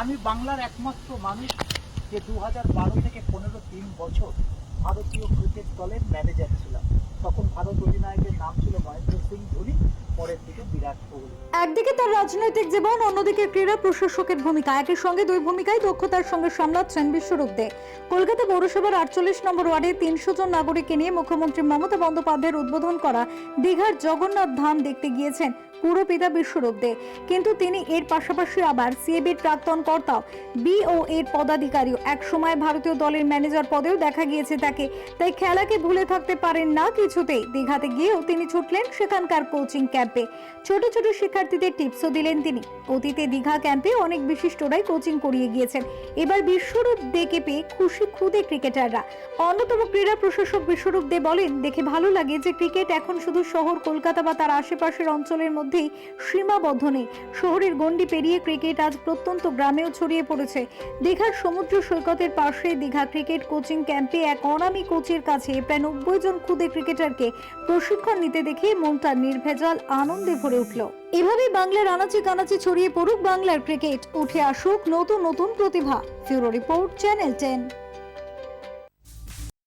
আমি বাংলার একমাত্র মানুষ যে দু হাজার বারো থেকে পনেরো তিন বছর ভারতীয় ক্রিকেট দলের ম্যানেজার ছিলাম। তখন ভারত অধিনায়কের নাম ছিল মহেন্দ্র সিং ধোনি, পরের দিকে বিরাট কোহলি। একদিকে তার রাজনৈতিক জীবন, অন্যদিকে ক্রীড়া প্রশাসকের ভূমিকা। একই সঙ্গে দুই ভূমিকায় দক্ষতার সঙ্গে সামলাচ্ছেন বিশ্বরূপ দে। কলকাতা পৌরসভার আটচল্লিশ নম্বর ওয়ার্ডে তিনশো জন নাগরিককে নিয়ে মুখ্যমন্ত্রী মমতা বন্দ্যোপাধ্যায়ের উদ্বোধন করা দীঘার জগন্নাথ ধাম দেখতে গিয়েছেন পুরপিতা বিশ্বরূপ দে কিন্তু তিনি এর পাশাপাশি আবার সিএবির প্রাক্তন কর্তাও। বিও এর পদাধিকারীও। এক সময় ভারতীয় দলের ম্যানেজার পদেও দেখা গিয়েছে তাকে। তাই খেলাকে ভুলে থাকতে পারেন না কিছুতেই। দীঘাতে গিয়েও তিনি ছুটলেন সেখানকার কোচিং ক্যাম্পে ছোট ছোট শিক্ষার্থীদের টিপসও দিলেন তিনি। অতীতে দীঘা ক্যাম্পে অনেক বিশিষ্টরাই কোচিং করিয়ে গিয়েছেন। এবার বিশ্বরূপ দেকে পেয়ে খুশি খুদে ক্রিকেটাররা অন্যতম ক্রীড়া প্রশাসক বিশ্বরূপ দে বলেন, দেখে ভালো লাগে যে ক্রিকেট এখন শুধু শহর, কলকাতা বা তার আশেপাশের অঞ্চলের মধ্যেই সীমাবদ্ধ নেই শহরের গণ্ডি পেরিয়ে ক্রিকেট আজ প্রত্যন্ত গ্রামেও ছড়িয়ে পড়েছে। দীঘার সমুদ্র সৈকতের পাশে দীঘা ক্রিকেট কোচিং ক্যাম্পে এক অনামী কোচের কাছে প্রায় নব্বই জন খুদে ক্রিকেটারকে প্রশিক্ষণ নিতে দেখে মনটা নির্ভেজাল আনন্দে ভরে উঠল। এভাবেই বাংলার আনাচে কানাচে ছড়িয়ে পড়ুক বাংলার ক্রিকেট। উঠে আসুক নতুন নতুন প্রতিভা। Bureau report, channel ten.